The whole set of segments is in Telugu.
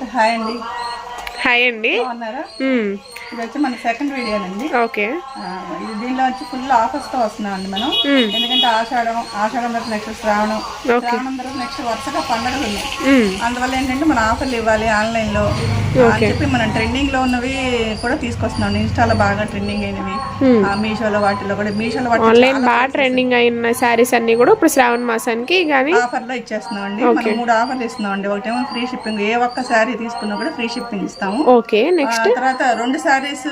హాయ్ అండి. హాయ్ అండి. బాగున్నారా? మ్మ్. ఇది వచ్చి మన సెకండ్ వీడియోనండి ఓకే. ఇది దీనిలో వచ్చి ఫుల్ ఆఫర్స్తో వస్తున్నాం అండి మనం. ఎందుకంటే ఆషాఢం ఆషాఢం తర్వాత నెక్స్ట్ శ్రావణం. శ్రావణం తర్వాత నెక్స్ట్ వరుసగా పండుగలు ఉన్నాయి. అందువల్ల ఏంటంటే మన ఆఫర్లు ఇవ్వాలి ఆన్లైన్లో అని చెప్పి మనం ట్రెండింగ్లో ఉన్నవి కూడా తీసుకొస్తున్నాం. ఇన్స్టాలో బాగా ట్రెండింగ్ అయినవి. మీషోలో వాటిలో కూడా మీషోలో ఆన్లైన్ బాగా ట్రెండింగ్ అయిన శారీస్ అన్ని కూడా ఇప్పుడు శ్రావణ మాసానికి కానీ ఆఫర్లో ఇచ్చేస్తున్నాం అండి మనం మూడు ఆఫర్లు ఇస్తున్నాం అండి ఒకటేమో ఫ్రీ షిప్పింగ్ ఏ ఒక్క శారీ తీసుకున్నా కూడా ఫ్రీ షిప్పింగ్ ఇస్తాము. ఓకే నెక్స్ట్ తర్వాత రెండు సారీస్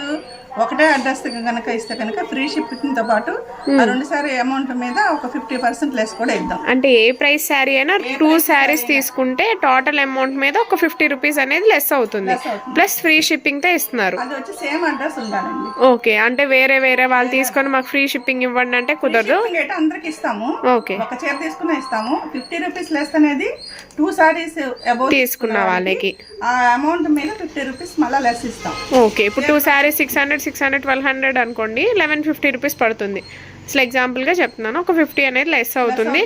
ఒకటే అడ్రస్ కనుక ఇస్తే కనుక ఫ్రీ షిప్పింగ్తో పాటు ఆ రెండు సారీ అమౌంట్ మీద ఒక ఫిఫ్టీ పర్సెంట్ లెస్ కూడా ఇద్దాం. అంటే ఏ ప్రైస్ శారీ అయినా టూ శారీస్ తీసుకుంటే టోటల్ అమౌంట్ మీద ఒక ఫిఫ్టీ రూపీస్ అనేది లెస్ అవుతుంది. ప్లస్ ఫ్రీ షిప్పింగ్తో ఇస్తున్నారు. అది వచ్చి సేమ్ అడ్రస్ ఉండాలండి. ఓకే అంటే వేరే వేరే వాళ్ళు తీసుకొని మాకు ఫ్రీ షిప్పింగ్ ఇవ్వండి అంటే కుదరదు. అందరికి ఇస్తాము. ఓకే. ఒక చీర తీసుకున్న ఇస్తాము. ఫిఫ్టీ రూపీస్ లెస్ అనేది టూ సారీస్ అబౌట్ తీసుకున్న వాళ్ళకి ఆ అమౌంట్ మీద ఫిఫ్టీ రూపీస్ మళ్ళీ లెస్ ఇస్తాం. ఓకే ఇప్పుడు two sarees six hundred six hundred twelve hundred అనుకోండి లెవెన్ ఫిఫ్టీ రూపీస్ పడుతుంది. అసలు ఎగ్జాంపుల్గా చెప్తున్నాను ఒక ఫిఫ్టీ అనేది లెస్ అవుతుంది.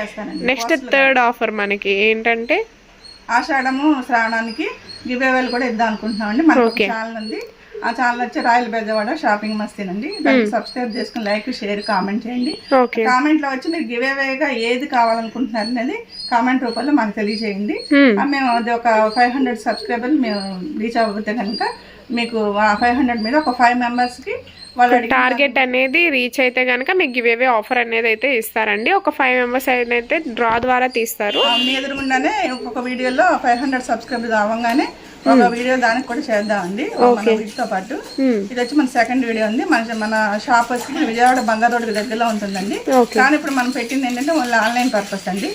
చేస్తానండి నెక్స్ట్ థర్డ్ ఆఫర్ మనకి ఏంటంటే? ఆషాఢము శ్రావణానికి కూడా ఇద్దాం మనకు ఛానల్ ఉంది. ఆ ఛానల్ వచ్చి రాయల్ బెజవాడ షాపింగ్ మస్తీనండి దాన్ని సబ్స్క్రైబ్ చేసుకుని లైక్ షేర్ కామెంట్ చేయండి. కామెంట్లో వచ్చి మీరు గివ్ అవేగా ఏది కావాలనుకుంటున్నారు అనేది కామెంట్ రూపంలో మాకు తెలియజేయండి. Hmm. మేము అది ఒక ఫైవ్ హండ్రెడ్ సబ్స్క్రైబర్ మేము రీచ్ అవ్వకపోతే కనుక మీకు ఆ ఫైవ్ హండ్రెడ్ మీద ఒక ఫైవ్ మెంబర్స్కి వాళ్ళు టార్గెట్ అనేది రీచ్ అయితే కనుక మీకు గివ్ అవే ఆఫర్ అనేది అయితే ఇస్తారండి. ఒక ఫైవ్ మెంబర్స్ అయితే డ్రా ద్వారా తీస్తారు. మీ ఎదురుగుండానే ఒక్కొక్క వీడియోలో ఫైవ్ హండ్రెడ్ సబ్స్క్రైబర్ అవ్వగానే ఒక వీడియో దానికి కూడా చేద్దామండి. మన వీటితో పాటు. Hmm. ఇది వచ్చి మన సెకండ్ వీడియో ఉంది. మన మన షాప్ వచ్చి విజయవాడ బంగారు రోడ్డు దగ్గరలో ఉంటుందండి. కానీ ఇప్పుడు మనం పెట్టింది ఏంటంటే ఓన్లీ ఆన్లైన్ పర్పస్ అండి.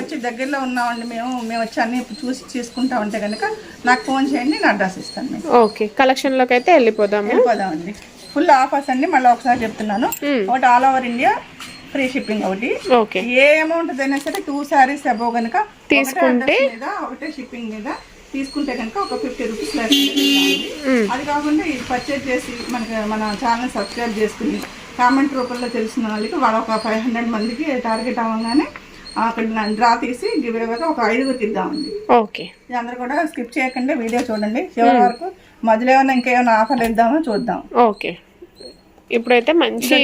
వచ్చి దగ్గరలో ఉన్నామండి మేము మేము వచ్చి అన్ని చూసి తీసుకుంటా ఉంటే కనుక నాకు ఫోన్ చేయండి నా అడ్రస్ ఇస్తాను ఓకే కలెక్షన్లోకి అయితే వెళ్ళిపోదాము. వెళ్ళిపోదామండి. ఫుల్ ఆఫర్స్ అండి మళ్ళీ ఒకసారి చెప్తున్నాను. Hmm. ఒకటి all over India free shipping ఒకటి. ఏ అమౌంట్ అయినా సరే టూ సారీస్ అబౌవ్ కనుక తీసుకుంటే? ఒకటే షిప్పింగ్ మీద తీసుకుంటే కనుక ఒక ఫిఫ్టీ రూపీస్ లెస్ అది కాకుండా ఇది పర్చేజ్ చేసి మనకి మన ఛానల్ సబ్స్క్రైబ్ చేసుకుని కామెంట్ రూపంలో తెలిసిన వాళ్ళకి వాళ్ళ ఒక ఫైవ్ హండ్రెడ్ మందికి టార్గెట్ అవ్వగానే అక్కడ డ్రా తీసి గివ్ ఒక ఐదుగురికి ఇద్దామండి ఓకే. అందరూ కూడా స్కిప్ చేయకుండా వీడియో చూడండి. చివరి వరకు మధ్యలో ఏమైనా ఇంకేమైనా ఆఫర్లు ఇద్దామో చూద్దాం. ఓకే. ఇప్పుడైతే మంచి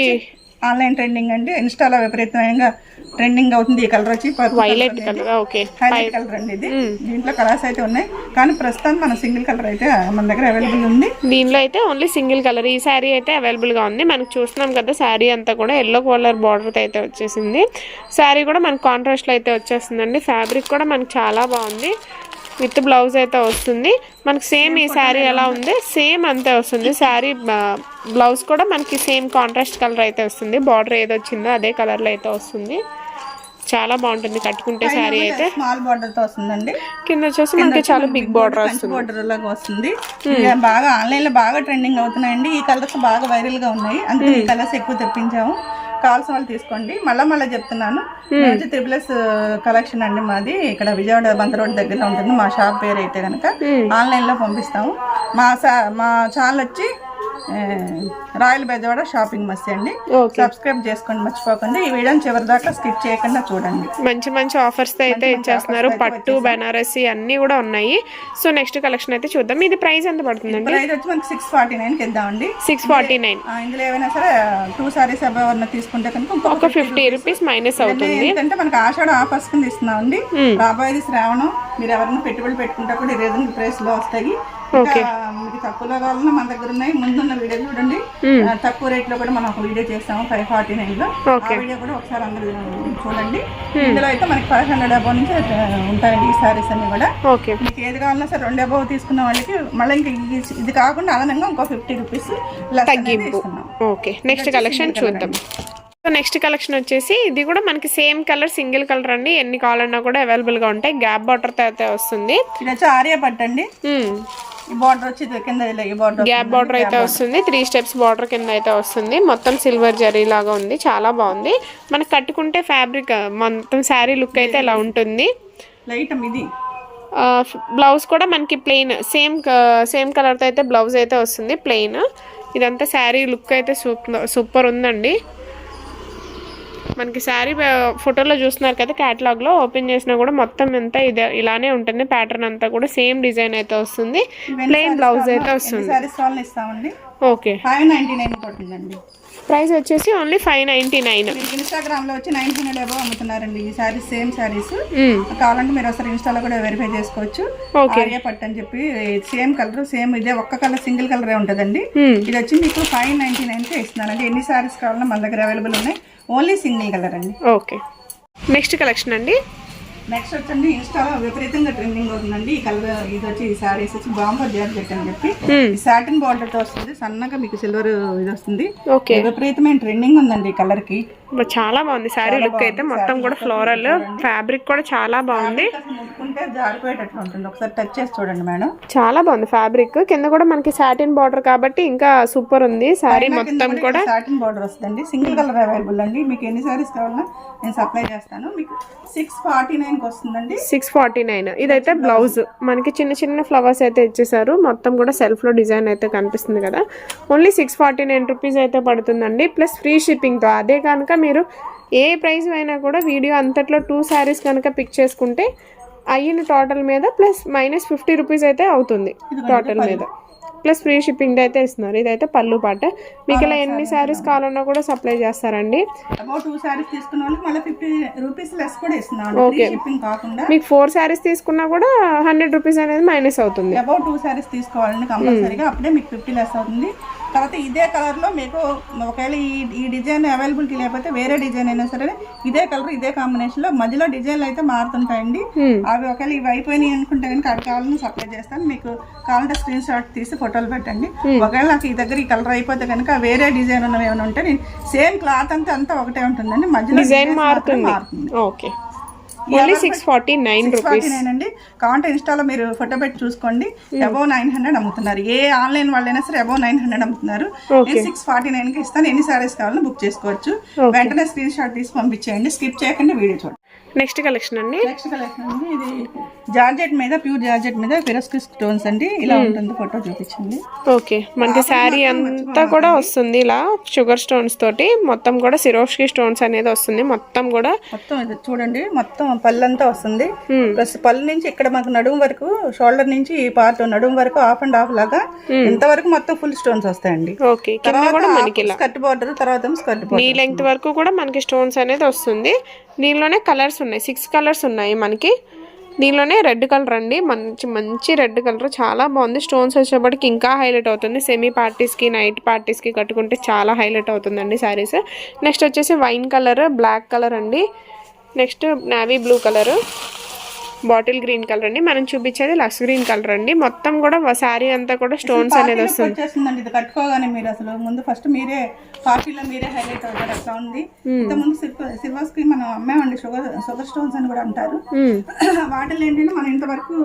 ఆన్లైన్ ట్రెండింగ్ అండి. ఇన్స్టాలో విపరీతంగా ట్రెండింగ్ అవుతుంది ఈ కలర్ వచ్చి violet colour okay highlight colour అండి ఇది. దీంట్లో కలర్స్ అయితే ఉన్నాయి. కానీ ప్రస్తుతం మన సింగిల్ కలర్ అయితే మన దగ్గర అవైలబుల్ ఉంది. దీనిలో అయితే ఓన్లీ సింగిల్ కలర్ ఈ శారీ అయితే అవైలబుల్గా ఉంది. మనకు చూస్తున్నాం కదా శారీ అంతా కూడా ఎల్లో కలర్ బార్డర్ అయితే వచ్చేసింది. శారీ కూడా మనకు కాంట్రాస్ట్లో అయితే వచ్చేస్తుందండి. ఫ్యాబ్రిక్ కూడా మనకు చాలా బాగుంది. విత్ బ్లౌజ్ అయితే వస్తుంది. మనకి సేమ్ ఈ శారీ ఎలా ఉంది? సేమ్ అంతే వస్తుంది. శారీ బ్లౌజ్ కూడా మనకి సేమ్ కాంట్రాస్ట్ కలర్ అయితే వస్తుంది. బార్డర్ ఏది వచ్చిందో అదే కలర్లో అయితే వస్తుంది. చాలా బాగుంటుంది. కట్టుకుంటే శారీ అయితే. స్మాల్ బార్డర్తో వస్తుందండి. కింద వచ్చేసి మనకి చాలా బిగ్ బార్డర్ వస్తుంది. బార్డర్ లాగా వస్తుంది. ఇక బాగా ఆన్లైన్లో బాగా ట్రెండింగ్ అవుతున్నాయండి. ఈ కలర్స్ బాగా వైరల్గా ఉన్నాయి. అందుకే ఈ కలర్స్ ఎక్కువ తెప్పించాము. కావాల్సిన వాళ్ళు తీసుకోండి. మళ్ళా మళ్ళీ చెప్తున్నాను. త్రిబుల్ ఎస్ కలెక్షన్ అండి మాది. ఇక్కడ విజయవాడ బంద రోడ్ దగ్గర ఉంటుంది. మా షాప్ పేరు అయితే కనుక ఆన్లైన్లో పంపిస్తాము. మా మా ఛానల్ వచ్చి రాయల్ బెజవాడ షాపింగ్ మస్తీ అండి. సబ్స్క్రైబ్ చేసుకోండి మర్చిపోకండి. ఈ వీడియోని చివరి దాకా స్కిప్ చేయకుండా చూడండి. మంచి మంచి ఆఫర్స్ అయితే ఇచ్చేస్తున్నారు పట్టు బెనారసి అన్ని కూడా ఉన్నాయి. సో నెక్స్ట్ కలెక్షన్ అయితే చూద్దాం. ఇది ప్రైస్ ఎంత పడుతుందండి? ప్రైస్ వచ్చి మనకి సిక్స్ ఫార్టీ నైన్కి ఇద్దామండి. సిక్స్ ఫార్టీ నైన్ ఇందులో ఏమైనా సరే టూ సారీస్ ఎవరైనా తీసుకుంటే కనుక ఒక ఫిఫ్టీ రూపీస్ మైనస్ అవుతుంది. ఏంటంటే మనకి ఆషాఢ ఆఫర్స్ కింద ఇస్తున్నామండి. Hmm. రాబోయేది శ్రావణం. మీరు ఎవరైనా పెట్టుబడి పెట్టుకుంటే కూడా రీజనబుల్ ప్రైస్లో వస్తాయి. ఇంకా మీకు తక్కువలో కావాలన్నా మన దగ్గర ఉన్నాయి. ముందున్న వీడియో చూడండి. తక్కువ రేట్లో కూడా మనం ఒక వీడియో చేస్తాము ఫైవ్ ఫార్టీ నైన్లో. ఆ వీడియో కూడా ఒకసారి అందరూ చూడండి. ఇందులో అయితే మనకి ఫైవ్ హండ్రెడ్ అబౌవ్ నుంచి ఉంటాయండి ఈ సారీస్ అన్ని కూడా. ఓకే. మీకు ఏది కావాలన్నా సరే రెండు అబౌవ్ తీసుకున్న వాళ్ళకి మళ్ళీ ఇంకా ఇది- కాకుండా అదనంగా ఇంకో ఫిఫ్టీ రూపీస్ ఇస్తున్నాం. ఓకే. నెక్స్ట్ కలెక్షన్ చూద్దాం. సో నెక్స్ట్ కలెక్షన్ వచ్చేసి ఇది కూడా మనకి సేమ్ కలర్ సింగిల్ కలర్ అండి. ఎన్ని కావాలన్నా కూడా అవైలబుల్గా ఉంటాయి. గ్యాప్ బార్డర్ అయితే వస్తుంది. ఆర్య అండి. ఈ బార్డర్ వచ్చి కింద గ్యాప్ బార్డర్ అయితే వస్తుంది. త్రీ స్టెప్స్ బార్డర్ కింద అయితే వస్తుంది. మొత్తం సిల్వర్ జరీ లాగా ఉంది. చాలా బాగుంది. మనకి కట్టుకుంటే ఫ్యాబ్రిక్ మొత్తం శారీ లుక్ అయితే ఇలా ఉంటుంది. లైట్ ఇది బ్లౌజ్ కూడా మనకి ప్లెయిన్ సేమ్ సేమ్ కలర్తో అయితే బ్లౌజ్ అయితే వస్తుంది. ప్లెయిన్ ఇదంతా శారీ లుక్ అయితే సూపర్ సూపర్ ఉందండి. మనకి శారీ ఫోటోలో చూస్తున్నారు కదా catalog లో ఓపెన్ చేసినా కూడా మొత్తం అంతా ఇదే ఇలానే ఉంటుంది ప్యాటర్న్ అంతా కూడా సేమ్ డిజైన్ అయితే వస్తుంది. ప్లెయిన్ బ్లౌజ్ అయితే వస్తుంది. ఓకే. ఫైవ్ నైన్టీ నైన్ పడుతుందండి ప్రైస్ వచ్చేసి ఓన్లీ ఫైవ్ నైంటీ నైన్. ఇన్స్టాగ్రామ్లో వచ్చి నైన్ హండ్రెడ్ అమ్ముతున్నారండి ఈ సారీస్ సేమ్ సారీస్. కావాలంటే మీరు ఒకసారి ఇన్స్టాలో కూడా వెరిఫై చేసుకోవచ్చు. ఆర్య పట్టు అని చెప్పి సేమ్ కలర్ సేమ్ ఇదే ఒక్క కలర్ సింగిల్ కలరే ఉంటుందండి. ఇది వచ్చి మీకు ఫైవ్ నైన్టీ నైన్కి ఇస్తున్నానండి ఎన్ని సారీస్ కావాలన్నా మన దగ్గర అవైలబుల్ ఉన్నాయి. ఓన్లీ సింగిల్ కలర్ అండి. ఓకే. నెక్స్ట్ కలెక్షన్ అండి. నెక్స్ట్ వచ్చండి ఇన్స్టాలో విపరీతంగా ట్రెండింగ్ అవుతుందండి. ఈ కలర్ ఇది వచ్చి ఈ సారీస్ వచ్చి బాంబర్ జార్జెట్ అని చెప్పి. సాటిన్ బార్డర్తో వస్తుంది. సన్నగా మీకు సిల్వర్ ఇది వస్తుంది. విపరీతమైన ట్రెండింగ్ ఉందండి ఈ కలర్కి. చాలా బాగుంది. శారీ లుక్ అయితే మొత్తం కూడా ఫ్లోరల్ ఫ్యాబ్రిక్ కూడా చాలా బాగుంది. అసలు ముట్టుకుంటే జారిపోయేటట్లు ఉంటుంది. ఒకసారి టచ్ చేసి చూడండి మేడం. చాలా బాగుంది ఫ్యాబ్రిక్ కింద కూడా మనకి సాటిన్ బార్డర్ కాబట్టి ఇంకా సూపర్ ఉంది. శారీ మొత్తం కూడా సాటిన్ బార్డర్ వస్తుందండి. సింగిల్ కలర్ అవైలబుల్ అండి. మీకు ఎన్ని సారీస్ కావాలన్నా నేను సప్లై చేస్తాను. మీకు సిక్స్ ఫార్టీ నైన్ వస్తుందండి. Six forty nine. ఇదైతే బ్లౌజ్. మనకి చిన్న చిన్న ఫ్లవర్స్ అయితే ఇచ్చేసారు. మొత్తం కూడా సెల్ఫ్లో డిజైన్ అయితే కనిపిస్తుంది కదా. Only six forty nine rupees అయితే పడుతుందండి. ప్లస్ ఫ్రీ షిప్పింగ్తో. అదే కనుక మీరు ఏ ప్రైస్ అయినా కూడా వీడియో అంతట్లో టూ శారీస్ కనుక పిక్ చేసుకుంటే అయిన టోటల్ మీద ప్లస్ మైనస్ ఫిఫ్టీ రూపీస్ అయితే అవుతుంది టోటల్ మీద. ప్లస్ ఫ్రీ షిప్పింగ్ అయితే ఇస్తున్నారు. ఇదైతే పళ్ళు పాట. మీకు ఇలా ఎన్ని శారీస్ కావాలన్నా కూడా సప్లై చేస్తారండి. అబౌట్ టూ సారీస్ తీసుకున్న వాళ్ళకి మళ్ళీ ఫిఫ్టీ రూపీస్ లెస్ కూడా ఇస్తున్నాను ఫ్రీ షిప్పింగ్ కాకుండా. మీకు ఫోర్ శారీస్ తీసుకున్నా కూడా హండ్రెడ్ రూపీస్ అనేది మైనస్ అవుతుంది. అబౌట్ టూ సారీస్ తీసుకోవాలండి కంపల్సరీగా. అప్పుడే మీకు ఫిఫ్టీ లెస్ అవుతుంది. తర్వాత ఇదే కలర్లో మీకు ఒకవేళ ఈ ఈ డిజైన్ అవైలబిలిటీ లేకపోతే వేరే డిజైన్ అయినా సరే ఇదే కలర్ ఇదే కాంబినేషన్లో మధ్యలో డిజైన్లు అయితే మారుతుంటాయండి. అవి ఒకవేళ ఇవి అయిపోయినాయి అనుకుంటే కనుక అది కావాలని సప్లై చేస్తాను. మీకు కావాలంటే స్క్రీన్ షాట్ తీసి ఫోటోలు పెట్టండి. ఒకవేళ నాకు ఈ దగ్గర ఈ కలర్ అయిపోతే కనుక వేరే డిజైన్ ఉన్నవి ఏమైనా ఉంటే నేను సేమ్ క్లాత్ అంతా అంతా ఒకటే ఉంటుందండి. మధ్యలో డిజైన్ మారుతుంది. Okay only six forty nine rupees forty nine అండి. కావాలంటే ఇన్స్టాలో మీరు ఫోటో పెట్టి చూసుకోండి. అబౌవ్ నైన్ హండ్రెడ్ అమ్ముతున్నారు. ఏ ఆన్లైన్ వాళ్ళైనా సరే అబౌవ్ నైన్ హండ్రెడ్ అమ్ముతున్నారు. నేను సిక్స్ ఫార్టీ నైన్కి ఇస్తాను. ఎన్ని సారీస్ కావాలో బుక్ చేసుకోవచ్చు. వెంటనే స్క్రీన్ షాట్ తీసి పంపించేయండి. స్కిప్ చేయకుండా వీడియో చూడండి. నెక్స్ట్ కలెక్షన్ అండి? నెక్స్ట్ కలెక్షన్ అండి ఇది జార్జెట్ మీద ప్యూర్ జార్జెట్ మీద ఫిరోస్కి స్టోన్స్ అండి. ఇలా ఉంటుంది ఫోటో చూపించండి. ఓకే మనకి శారీ అంతా కూడా వస్తుంది ఇలా షుగర్ స్టోన్స్ తోటి. మొత్తం కూడా సిరోష్కి స్టోన్స్ అనేది వస్తుంది. మొత్తం కూడా మొత్తం ఇది చూడండి మొత్తం పళ్ళంతా వస్తుంది. ప్లస్ పళ్ళు నుంచి ఇక్కడ మాకు నడుము వరకు షోల్డర్ నుంచి ఈ పార్ట్ నడుము వరకు ఆఫ్ అండ్ ఆఫ్ లాగా ఇంతవరకు మొత్తం ఫుల్ స్టోన్స్ వస్తాయండి. ఓకే కింద కూడా మనకి ఇలా. స్కర్ట్ బార్డర్ తర్వాత స్కర్ట్ నీ బార్డర్ లెంగ్త్ వరకు కూడా మనకి స్టోన్స్ అనేది వస్తుంది. దీనిలోనే కలర్స్ ఉన్నాయి. సిక్స్ కలర్స్ ఉన్నాయి మనకి. దీనిలోనే రెడ్ కలర్ అండి. మంచి మంచి రెడ్ కలర్. చాలా బాగుంది. స్టోన్స్ వచ్చేప్పటికి ఇంకా హైలైట్ అవుతుంది. సెమీ పార్టీస్కి నైట్ పార్టీస్కి కట్టుకుంటే చాలా హైలైట్ అవుతుందండి శారీస్. నెక్స్ట్ వచ్చేసి వైన్ కలర్ బ్లాక్ కలర్ అండి. Next navy blue colour. Bottle green colour అండి. మనం చూపించేది లక్స్ గ్రీన్ కలర్ అండి. మొత్తం కూడా శారీ అంతా కూడా స్టోన్స్ అనేది వస్తుంది. ఇది కట్టుకోగానే మీరు అసలు ముందు ఫస్ట్ మీరే పార్టీలో మీరే హైలైట్ అవుతారు. అట్లా ఉంది. ఇంత ముందు సిల్వర్స్కి మనం అమ్మామండి. షుగర్ షుగర్ స్టోన్స్ అని కూడా అంటారు. వాటిలో ఏంటంటే మనం ఇంతవరకు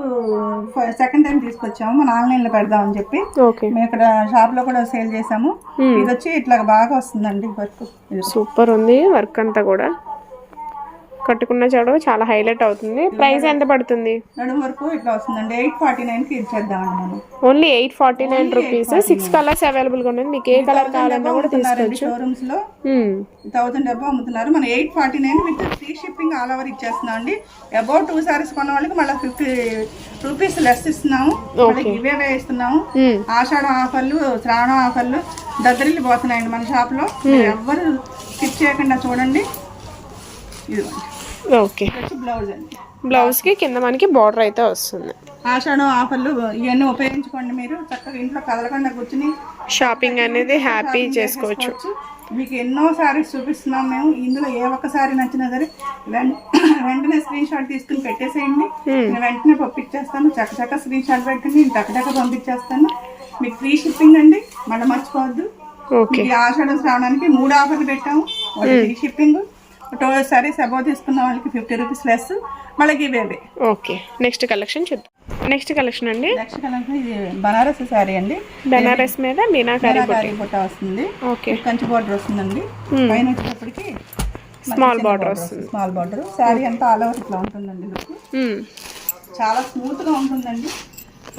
సెకండ్ టైం తీసుకొచ్చాము. మన ఆన్లైన్లో పెడదామని చెప్పి ఓకే. మేము ఇక్కడ షాప్లో కూడా సేల్ చేసాము. ఇది వచ్చి ఇట్లా బాగా వస్తుందండి వర్క్. సూపర్ ఉంది వర్క్ అంతా కూడా. కట్టుకున్న చాడు చాలా హైలైట్ అవుతుంది. ప్రైస్ ఎంత పడుతుంది? నడుము వరకు ఇట్లా వస్తుందండి. ఎయిట్ ఫార్టీ నైన్కి ఇచ్చేద్దామండి మనం. Only eight forty nine rupees. Six colours అవైలబుల్గా ఉన్నాయి. మీకు ఏ కలర్ కావాలన్నా కూడా తీసుకోవచ్చు. షోరూమ్స్లో. థౌసండ్ అబౌవ్ అమ్ముతున్నారు. మనం eight forty nine with free shipping all over ఇచ్చేస్తున్నాం అండి టూ సారీస్ కొన్న వాళ్ళకి మళ్ళీ ఫిఫ్టీ రూపీస్ లెస్ ఇస్తున్నాము. ఇస్తున్నాము. ఆషాఢం ఆఫర్లు శ్రావణం ఆఫర్లు దద్దరిల్లి పోతున్నాయండి మన షాప్లో. ఎవ్వరు స్కిప్ చేయకుండా చూడండి. ఇదిగోండి ఓకే. బ్లౌజ్ అండి. బ్లౌజ్కి కింద మనకి బార్డర్ అయితే వస్తుంది. ఆషాఢం ఆఫర్లు ఇవన్నీ ఉపయోగించుకోండి మీరు. చక్కగా ఇంట్లో కదలకుండా కూర్చుని షాపింగ్ అనేది హ్యాపీ చేసుకోవచ్చు. మీకు ఎన్నో సారీస్ చూపిస్తున్నాం మేము. ఇందులో ఏ ఒక్క సారీ నచ్చినా సరే వెంటనే స్క్రీన్ షాట్ తీసుకుని పెట్టేసేయండి. నేను వెంటనే పంపించేస్తాను. చక్క చక్క స్క్రీన్ షాట్ పెట్టండి నేను టక్క పంపించేస్తాను. మీకు ఫ్రీ షిప్పింగ్ అండి. మళ్ళీ మర్చిపోవద్దు. ఆషాఢం శ్రావణానికి మూడు ఆఫర్లు పెట్టాము. Free shipping two sarees above తీసుకున్న వాళ్ళకి ఫిఫ్టీ రూపీస్ లెస్ మళ్ళీ ఇవేవే ఓకే నెక్స్ట్ కలెక్షన్ చూద్దాం. నెక్స్ట్ కలెక్షన్ అండి? నెక్స్ట్ కలర్ ఇది బనారస్ శారీ అండి. బెనారస్ మీద మీనాకారి బుట్ట. వస్తుంది. ఓకే. కంచి బార్డర్ వస్తుందండి. పైన వచ్చేటప్పటికి స్మాల్ బార్డర్ వస్తుంది. స్మాల్ బార్డర్ శారీ అంతా ఆల్ ఓవర్ ఇట్లా ఉంటుందండి లుక్. చాలా స్మూత్గా ఉంటుందండి.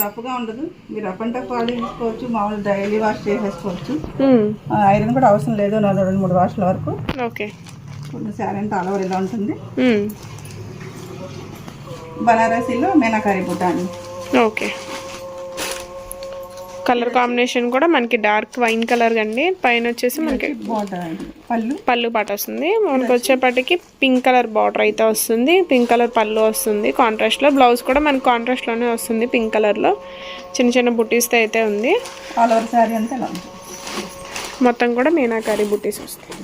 రఫ్గా ఉండదు. మీరు అప్ అండ్ టఫ్ వాడి తీసుకోవచ్చు మామూలు డైలీ వాష్ చేసేసుకోవచ్చు. ఐరన్ కూడా అవసరం లేదు నాలుగు రెండు మూడు వాష్ల వరకు. ఓకే. ఫుల్ శారీ అంతా ఆల్ ఓవర్ ఇలా ఉంటుంది. బనారసీలో మీనాకారి బుట్టాని ఓకే. కలర్ కాంబినేషన్ కూడా మనకి డార్క్ వైన్ కలర్ అండి పైన వచ్చేసి మనకి పళ్ళు. పళ్ళు పాట వస్తుంది. మనకి వచ్చేపటికి పింక్ కలర్ బార్డర్ అయితే వస్తుంది. పింక్ కలర్ పళ్ళు వస్తుంది. కాంట్రాస్ట్లో బ్లౌజ్ కూడా మనకి కాంట్రాస్ట్లోనే వస్తుంది పింక్ కలర్లో చిన్న చిన్న బుట్టీస్తో అయితే ఉంది. మొత్తం కూడా మీనాకారి బుట్టీస్ వస్తాయి.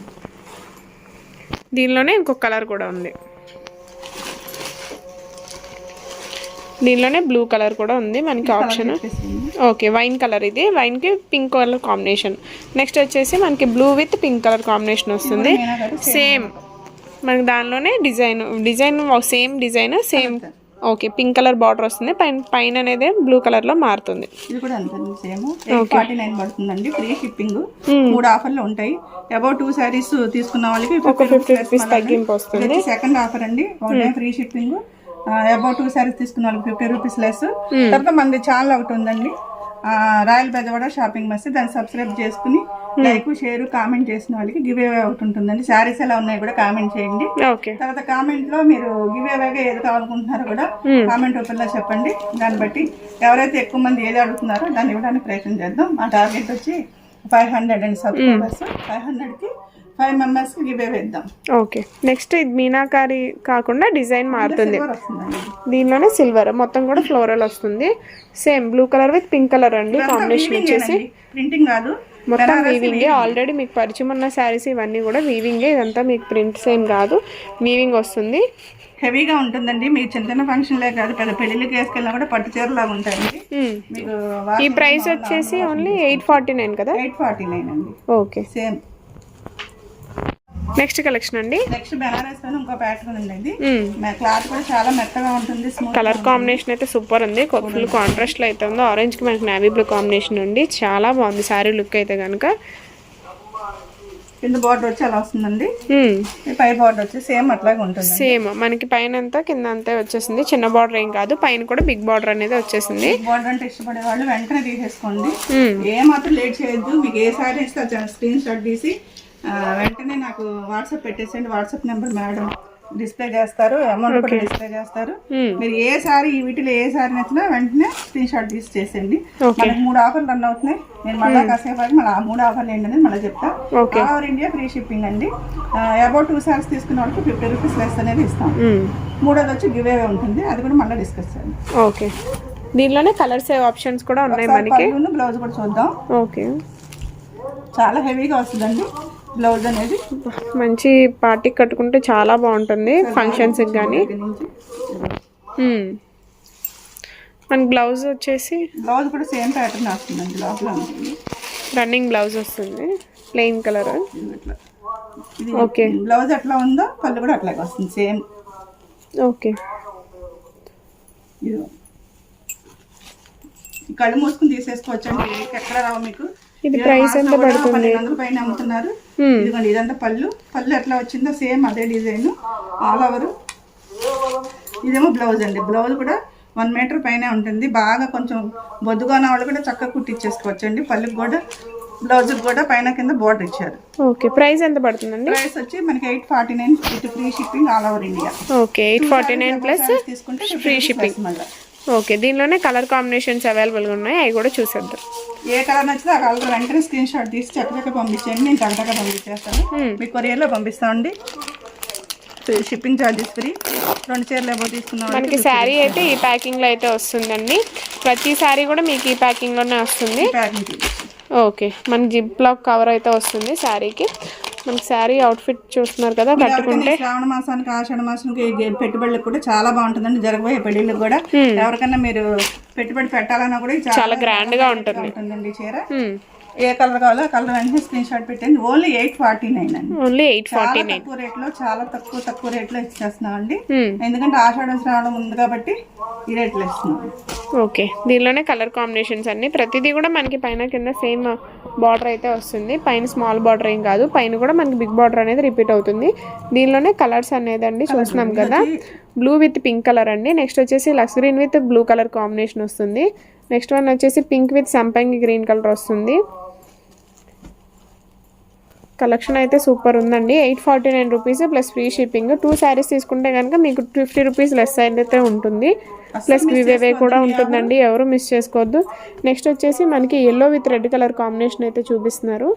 దీనిలోనే ఇంకొక కలర్ కూడా ఉంది. దీనిలోనే బ్లూ కలర్ కూడా ఉంది. మనకి ఆప్షన్. ఓకే వైన్ కలర్ ఇది. వైన్కి పింక్ కలర్ కాంబినేషన్ నెక్స్ట్ వచ్చేసి మనకి blue with pink colour combination వస్తుంది. సేమ్ మనకి దానిలోనే design design same design same okay pink colour border వస్తుంది. పైన పైన అనేది బ్లూ కలర్లో మారుతుంది. ఇది కూడా అంతే సేమ్. ఫార్టీ నైన్ పడుతుందండి ఫ్రీ షిప్పింగ్. మూడు ఆఫర్లు ఉంటాయి. అబౌట్ టూ శారీస్ తీసుకున్న వాళ్ళకి ఒక ఫిఫ్టీ రూపీస్ తగ్గింపు వస్తుంది. సెకండ్ ఆఫర్ అండి. Free shipping about two sarees తీసుకున్న వాళ్ళకి ఫిఫ్టీ రూపీస్ లెస్ తర్వాత మనది ఛానల్ ఒకటి ఉందండి. రాయల్ బెజవాడ షాపింగ్ మస్త్ దాన్ని సబ్స్క్రైబ్ చేసుకుని లైక్ షేర్ కామెంట్ చేసిన వాళ్ళకి గివ్ అవే ఒకటి ఉంటుందండి శారీస్ ఎలా ఉన్నాయి కూడా కామెంట్ చేయండి. తర్వాత కామెంట్లో మీరు గివ్ అవేగా ఏది కావాలనుకుంటున్నారో కూడా కామెంట్ రూపంలో చెప్పండి. దాన్ని బట్టి ఎవరైతే ఎక్కువ మంది ఏది అడుగుతున్నారో దాన్ని ఇవ్వడానికి ప్రయత్నం చేద్దాం. మా టార్గెట్ వచ్చి five hundred and subscribers. Five హండ్రెడ్కి ఫైవ్ మెంబర్స్ గివ్ అవే ఇద్దాం ఓకే నెక్స్ట్ ఇది మీనాకారి కాకుండా డిజైన్ మారుతుంది. దీనిలోనే సిల్వర్ మొత్తం కూడా ఫ్లోరల్ వస్తుంది. Same blue colour with pink colour అండి. కాంబినేషన్ వచ్చేసి ప్రింటింగ్ కాదు. మొత్తం వీవింగే ఆల్రెడీ మీకు పరిచయం ఉన్న శారీస్ ఇవన్నీ కూడా వీవింగే ఇదంతా మీకు ప్రింట్స్ ఏం కాదు. వీవింగ్ వస్తుంది. హెవీగా ఉంటుందండి. మీరు చిన్న చిన్న ఫంక్షన్లే కాదు. పెద్ద పెళ్ళిళ్ళకి వేసుకెళ్ళినా కూడా పట్టు చీరలాగా ఉంటాయండి. మ్మ్. మీకు ఈ ప్రైస్ వచ్చేసి ఓన్లీ ఎయిట్ ఫార్టీ నైన్ కదా? ఎయిట్ ఫార్టీ నైన్ అండి. ఓకే సేమ్ నెక్స్ట్ కలెక్షన్ అండి? నెక్స్ట్ బెనారస్లో ఇంకో ప్యాటర్న్ ఉంది ఇది మ్మ్. క్లాత్ కూడా చాలా మెత్తగా ఉంటుంది స్మూత్ కలర్ కాంబినేషన్ అయితే సూపర్ ఉంది. ఫుల్ కాంట్రాస్ట్లో అయితే ఉంది ఆరెంజ్కి మనకి నావీ బ్లూ కాంబినేషన్ ఉంది. చాలా బాగుంది శారీ లుక్ అయితే కనుక కింద బార్డర్ వచ్చి అలా వస్తుందండి. ఈ పై బార్డర్ వచ్చి సేమ్ అట్లాగే ఉంటుంది సేమ్ మనకి పైన అంతా కింద అంతా వచ్చేసింది. చిన్న బార్డర్ ఏం కాదు పైన కూడా బిగ్ బార్డర్ అనేది వచ్చేసింది. బార్డర్ అంటే ఇష్టపడే వాళ్ళు వెంటనే తీసేసుకోండి. మ్మ్. ఏ మాత్రం లేట్ చేయొద్దు. మీకు ఏ సారీ ఇస్తే స్క్రీన్ షాట్ తీసి వెంటనే నాకు వాట్సాప్ పెట్టేసేయండి. వాట్సాప్ నెంబర్ మేడం డిస్ప్లే చేస్తారు. అమౌంట్ కూడా డిస్ప్లే చేస్తారు. మీరు ఏ సారీ ఈ వీటిలో ఏ సారీ నచ్చినా వెంటనే స్క్రీన్ షాట్ తీసి చేసేయండి. మనకి మూడు ఆఫర్లు రన్ అవుతున్నాయి. నేను మళ్ళీ కాసేపు ఆగి మళ్ళీ ఆ మూడు ఆఫర్లు ఏంటి అనేది మళ్ళీ చెప్తా. All over India free shipping అండి. అబౌట్ టూ సారీస్ తీసుకున్న వాళ్ళకి ఫిఫ్టీ రూపీస్ లెస్ అనేది ఇస్తాం. మూడోది వచ్చి గివ్ అవే ఉంటుంది. అది కూడా మళ్ళీ డిస్కస్ చేయండి. ఓకే. దీనిలోనే కలర్స్ ఆప్షన్స్ కూడా ఉన్నాయి మనకి? బ్లౌజ్ కూడా చూద్దాం. ఓకే. చాలా హెవీగా వస్తుందండి. బ్లౌజ్ అనేది మంచి పార్టీకి కట్టుకుంటే చాలా బాగుంటుంది ఫంక్షన్స్కి కానీ మనకి బ్లౌజ్ వచ్చేసి బ్లౌజ్ కూడా సేమ్ ప్యాటర్న్ వస్తుందండి లోపల. రన్నింగ్ బ్లౌజ్ వస్తుంది ప్లెయిన్ కలర్. ఓకే. బ్లౌజ్ ఎట్లా ఉందో పళ్ళు కూడా అట్లాగే వస్తుంది సేమ్. ఓకే. కళ్ళు మూసుకుని తీసేసుకోవచ్చండి ఎక్కడ రావు మీకు? ఇది మాస్లో ఎంత పడుతుంది? పైన అమ్ముతున్నారు. ఇదిగోండి ఇదంతా పళ్ళు. పళ్ళు ఎట్లా వచ్చిందో సేమ్ అదే డిజైన్. ఆల్ ఓవర్ ఇదేమో బ్లౌజ్ అండి. బ్లౌజ్ కూడా వన్ మీటర్ పైనే ఉంటుంది. బాగా కొంచెం బొద్దుగా ఉన్న వాళ్ళు కూడా చక్కగా కుట్టించేసుకోవచ్చు అండి. పళ్ళుకి కూడా బ్లౌజ్కి కూడా పైన కింద బోర్డర్ ఇచ్చారు. ఓకే. ప్రైస్ ఎంత పడుతుందండి? ప్రైస్ వచ్చి మనకి eight forty nine with free shipping all over India okay eight forty nine plus తీసుకుంటే ఫ్రీ షిప్పింగ్ మళ్ళీ. ఓకే దీనిలోనే కలర్ కాంబినేషన్స్ అవైలబుల్గా ఉన్నాయి. అవి కూడా చూసేద్దాం. ఏ కలర్ నచ్చితే ఆ కలర్ వెంటనే స్క్రీన్ షాట్ తీసి చక్కచక్క పంపించండి నేను టక్కగా పంపించేస్తాను. మీ కొరియర్లో పంపిస్తామండి. Shipping charges free. రెండు చీరలు ఏమో తీసుకున్నాం మనకి శారీ అయితే ఈ ప్యాకింగ్లో అయితే వస్తుందండి. ప్రతి శారీ కూడా మీకు ఈ ప్యాకింగ్లోనే వస్తుంది. ఓకే మన జిప్ లాక్ కవర్ అయితే వస్తుంది శారీకి. మనకి శారీ అవుట్ఫిట్ చూస్తున్నారు కదా కట్టుకుంటే శ్రావణ మాసానికి ఆషాఢ మాసానికి పెట్టుబడులకు కూడా చాలా బాగుంటుందండి జరగబోయే పెళ్ళిళ్ళకి కూడా ఎవరికైనా మీరు పెట్టుబడి పెట్టాలన్నా కూడా చాలా grand గా ఉంటుంది. చీర. ఏ కలర్ కావాలో కలర్ వెంటనే స్క్రీన్ షాట్ పెట్టండి ఓన్లీ ఎయిట్ ఫార్టీ నైన్ అండి. ఓన్లీ ఎయిట్ ఫార్టీ చాలా తక్కువ రేట్లో చాలా తక్కువ తక్కువ రేట్లో ఇచ్చేస్తున్నాం అండి. Hmm. ఎందుకంటే ఆషాఢం శ్రావణం ఉంది కాబట్టి ఈ రేట్లో ఇస్తున్నాం. ఓకే. దీనిలోనే కలర్ కాంబినేషన్స్ అన్ని. ప్రతిదీ కూడా మనకి పైన కింద సేమ్ బార్డర్ అయితే వస్తుంది. పైన స్మాల్ బార్డర్ ఏం కాదు. పైన కూడా మనకి బిగ్ బార్డర్ అనేది రిపీట్ అవుతుంది. దీనిలోనే కలర్స్ అనేది అండి చూస్తున్నాం కదా. బ్లూ విత్ పింక్ కలర్ అండి. నెక్స్ట్ వచ్చేసి lux green with blue colour combination వస్తుంది. నెక్స్ట్ వన్ వచ్చేసి పింక్ విత్ సంపంగి గ్రీన్ కలర్ వస్తుంది. కలెక్షన్ అయితే సూపర్ ఉందండి. Eight forty nine rupees plus free shipping. Two saris తీసుకుంటే కనుక మీకు ఫిఫ్టీ రూపీస్ లెస్ అయితే ఉంటుంది. ప్లస్ గివేవే కూడా ఉంటుందండి. ఎవరు మిస్ చేసుకోవద్దు. నెక్స్ట్ వచ్చేసి మనకి yellow with red colour combination అయితే చూపిస్తున్నారు.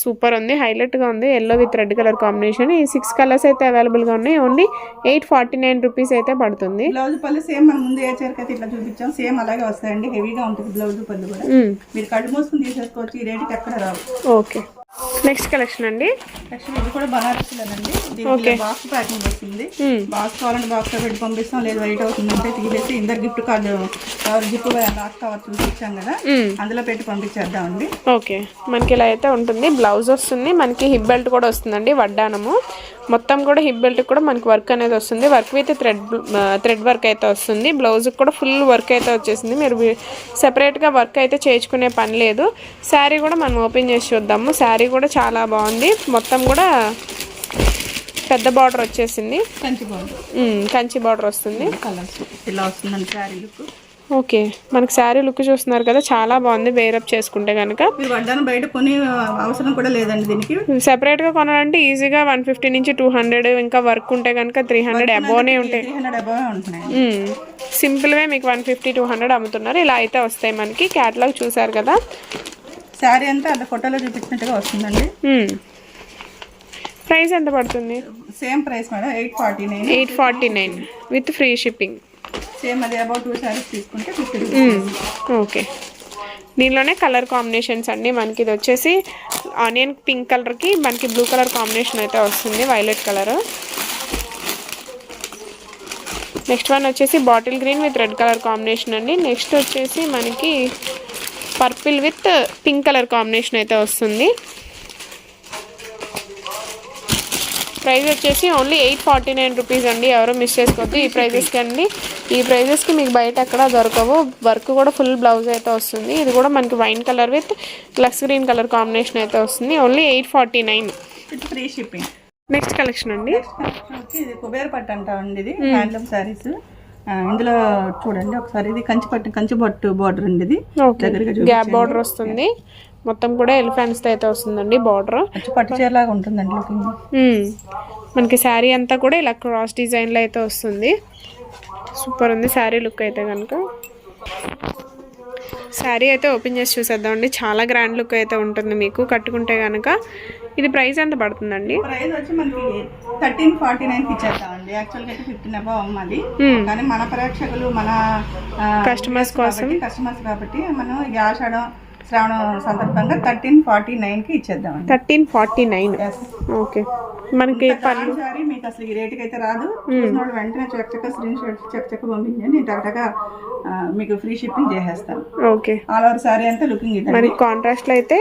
సూపర్ ఉంది హైలైట్గా ఉంది. Yellow with red colour combination ఈ సిక్స్ కలర్స్ అయితే అవైలబుల్గా ఉన్నాయి. Only eight forty nine rupees అయితే పడుతుంది. బ్లౌజ్ పళ్ళు సేమ్ మనం ముందు ఏ చీరకైతే ఇట్లా చూపించాం సేమ్ అలాగే వస్తాయండి. హెవీగా ఉంటుంది బ్లౌజ్ పళ్ళు కూడా. మీరు కళ్ళు మూసుకుని తీసేసుకోవచ్చు ఈ రేటుకి ఎక్కడ రావు. ఓకే. నెక్స్ట్ కలెక్షన్ అండి? ఇది కూడా బనారస్లేనండి. దీనికి బాక్స్ ప్యాకింగ్ వస్తుంది. బాక్స్ కావాలంటే బాక్స్ పెట్టి పంపిస్తాం లేదు వైట్ అవుతుందంటే తీసేసి ఇందరు gift card cover zip lock cover ఇచ్చాం కదా. మ్మ్. అందులో పెట్టి పంపించేద్దామండి. ఓకే మనకి ఇలా అయితే ఉంటుంది. బ్లౌజ్ వస్తుంది. మనకి హిప్ బెల్ట్ కూడా వస్తుందండి వడ్డానము. మొత్తం కూడా హిప్ బెల్ట్ కూడా మనకి వర్క్ అనేది వస్తుంది. Work with thread thread work అయితే వస్తుంది. బ్లౌజ్ కూడా ఫుల్ వర్క్ అయితే వచ్చేసింది. మీరు సెపరేట్గా వర్క్ అయితే చేయించుకునే పని లేదు. శారీ కూడా మనం ఓపెన్ చేసి చూద్దాము. శారీ కూడా చాలా బాగుంది. మొత్తం కూడా పెద్ద బార్డర్ వచ్చేసింది. కంచి బార్డర్. వస్తుంది. కలర్స్ ఇలా వస్తుందండి శారీ లుక్. ఓకే మనకి శారీ లుక్ చూస్తున్నారు కదా చాలా బాగుంది వేరప్ చేసుకుంటే కనుక వడ్డాను బయట కొని అవసరం కూడా లేదండి దీనికి. సెపరేట్గా కొనాలంటే ఈజీగా వన్ ఫిఫ్టీ నుంచి టూ హండ్రెడ్ ఇంకా వర్క్ ఉంటే కనుక త్రీ హండ్రెడ్ అబోనే ఉంటాయి మ్మ్. సింపుల్వే మీకు వన్ ఫిఫ్టీ టూ హండ్రెడ్ అమ్ముతున్నారు. ఇలా అయితే వస్తాయి మనకి. క్యాటలాగ్ చూసారు కదా. శారీ అంతా అలా ఫోటోలో చూపించినట్టుగా వస్తుందండి. ప్రైస్ ఎంత పడుతుంది? Same price madam eight forty nine eight forty nine with free shipping same అది అబౌట్ టూ శారీస్ తీసుకుంటే ఫిఫ్టీ. ఓకే. దీనిలోనే కలర్ కాంబినేషన్స్ అండి. మనకి ఇది వచ్చేసి ఆనియన్ పింక్ కలర్కి మనకి బ్లూ కలర్ కాంబినేషన్ అయితే వస్తుంది వైలెట్ కలర్ నెక్స్ట్ వన్ వచ్చేసి bottle green with red colour combination అండి. నెక్స్ట్ వచ్చేసి మనకి purple with pink colour combination అయితే వస్తుంది. ప్రైస్ వచ్చేసి only eight forty nine rupees అండి. ఎవరు మిస్ చేసుకోవద్దు ఈ ప్రైజెస్కి అండి. ఈ ప్రైజెస్కి మీకు బయట ఎక్కడ దొరకవు. వర్క్ కూడా ఫుల్ బ్లౌజ్ అయితే వస్తుంది. ఇది కూడా మనకి wine colour with lux green colour combination అయితే వస్తుంది. Only eight forty nine. Free shipping next collection అండి. కుబేర పట్టు అంటామండి ఇది. హ్యాండ్లూమ్ శారీస్ ఇందులో చూడండి ఒకసారి ఇది కంచి పట్టు కంచి పట్టు బార్డర్ అండి ఇది గ్యాప్ బార్డర్ వస్తుంది. మొత్తం కూడా ఎలిఫెంట్స్ అయితే వస్తుందండి బార్డర్ పట్టు చీరలాగా ఉంటుందండి మనకి శారీ అంతా కూడా ఇలా క్రాస్ డిజైన్లో అయితే వస్తుంది. సూపర్ ఉంది శారీ లుక్ అయితే కనుక శారీ అయితే ఓపెన్ చేసి చూసేద్దామండి చాలా గ్రాండ్ లుక్ అయితే ఉంటుంది మీకు. కట్టుకుంటే కనుక ఇది ప్రైస్ ఎంత పడుతుందండి? ప్రైస్ వచ్చి మనకి థర్టీన్ ఫార్టీ నైన్ ఇచ్చేస్తామండి. యాక్చువల్గా అయితే ఫిఫ్టీన్ అబౌవ్ అమ్మది Hmm. కానీ మన ప్రేక్షకులు మన Customers కోసం. కస్టమర్స్ కాబట్టి మనం ఈ ఆషాఢం శ్రావణం సందర్భంగా థర్టీన్ ఫార్టీ నైన్కి ఇచ్చేద్దామండి. Thirteen forty nine. ఓకే. మనకి పళ్ళు సారీ మీకు అసలు ఈ రేటుకి అయితే రాదు. చూసినోడు వెంటనే చెక్ చెక్క స్క్రీన్ షాట్ చెక్ చెక్ పంపించండి. నేను ఆ, మీకు ఫ్రీ షిప్పింగ్ చేసేస్తాను. ఓకే. ఆల్ ఓవర్ సారీ అంతా లుకింగ్ ఇది మరి కాంట్రాస్ట్లో అయితే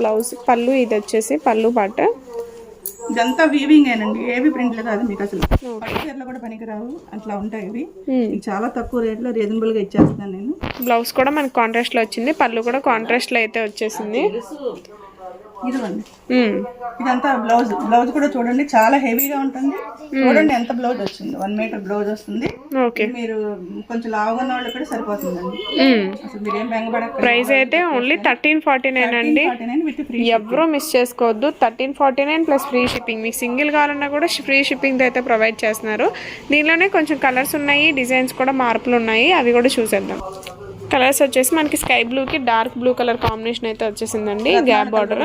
బ్లౌజ్ పళ్ళు ఇది వచ్చేసి పళ్ళు పాట ఇదంతా వీవింగ్ ఏనండి. ఏవి ప్రింట్లు కాదు మీకు అసలు. పట్టు చీరలు కూడా పనికిరావు. అట్లా ఉంటాయి ఇవి. మీకు చాలా తక్కువ రేట్లో రీజనబుల్గా ఇచ్చేస్తాను నేను. బ్లౌజ్ కూడా మనకి కాంట్రాస్ట్లో వచ్చింది. పళ్ళు కూడా కాంట్రాస్ట్లో అయితే వచ్చేసింది. ఇదిగోండి. ఇదంతా బ్లౌజ్. బ్లౌజ్ కూడా చూడండి చాలా హెవీగా ఉంటుంది. చూడండి ఎంత బ్లౌజ్ వచ్చింది. వన్ మీటర్ బ్లౌజ్ వస్తుంది. ఓకే. మీరు కొంచెం లావుగా ఉన్న వాళ్ళు కూడా సరిపోతుందండి. మ్మ్. అసలు మీరు ఏం బెంగపడక ప్రైస్ అయితే ఓన్లీ థర్టీన్ ఫార్టీ నైన్ అండి ఎవరూ మిస్ చేసుకోవద్దు. Thirteen forty nine plus free shipping మీకు సింగిల్ కావాలన్నా కూడా ఫ్రీ షిప్పింగ్ అయితే ప్రొవైడ్ చేస్తున్నారు. దీనిలోనే కొంచెం కలర్స్ ఉన్నాయి డిజైన్స్ కూడా మార్పులు ఉన్నాయి. అవి కూడా చూసేద్దాం. కలర్స్ వచ్చేసి మనకి స్కై బ్లూకి డార్క్ బ్లూ కలర్ కాంబినేషన్ అయితే వచ్చేసిందండి. గ్యాప్ బార్డర్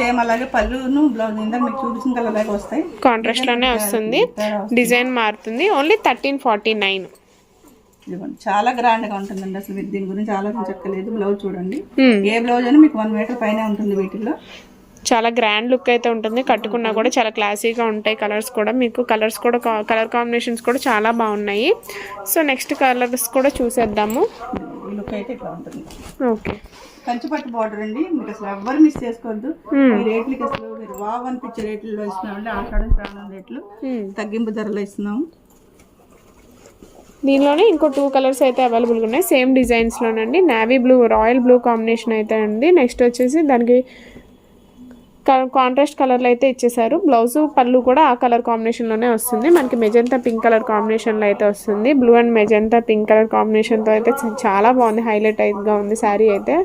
సేమ్ అలాగే పళ్ళును బ్లౌజ్ ఇందాక మీకు చూపించిన కలర్ అలాగే వస్తాయి. కాంట్రాస్ట్లోనే వస్తుంది. డిజైన్ మారుతుంది. ఓన్లీ థర్టీన్ ఫార్టీ నైన్ ఇదిగోండి. చాలా గ్రాండ్గా ఉంటుందండి అసలు మీరు దీని గురించి ఆలోచించక్కర్లేదు బ్లౌజ్ చూడండి. ఏ బ్లౌజ్ అయినా మీకు వన్ మీటర్ పైన ఉంటుంది వీటిల్లో. చాలా గ్రాండ్ లుక్ అయితే ఉంటుంది. కట్టుకున్నా కూడా చాలా క్లాసీగా ఉంటాయి కలర్స్ కూడా మీకు. కలర్స్ కూడా కలర్ కాంబినేషన్స్ కూడా చాలా బాగున్నాయి. సో నెక్స్ట్ కలర్స్ కూడా చూసేద్దాము. లుక్ అయితే ఇట్లా ఉంటుంది. ఓకే. కంచిపట్టు బార్డర్ అండి. మీకు అసలు ఎవ్వరు మిస్ చేసుకోవద్దు. ఈ రేట్లకి అసలు మీరు వావ్ అనిపించే రేట్లలో ఇస్తున్నామండి. ఆషాఢం ప్రాణం రేట్లు. తగ్గింపు ధరలో ఇస్తున్నాము. దీనిలోనే ఇంకో టూ కలర్స్ అయితే అవైలబుల్గా ఉన్నాయి. Same డిజైన్స్లోనండి navy blue royal blue combination అయితే ఉంది నెక్స్ట్ వచ్చేసి దానికి కాంట్రాస్ట్ కలర్లో అయితే ఇచ్చేసారు. బ్లౌజ్ పళ్ళు కూడా ఆ కలర్ కాంబినేషన్లోనే వస్తుంది. మనకి మెజంతా పింక్ కలర్ కాంబినేషన్లో అయితే వస్తుంది. Blue and magenta pink colour కాంబినేషన్తో అయితే చాలా బాగుంది. హైలైట్ అయిగా ఉంది శారీ అయితే.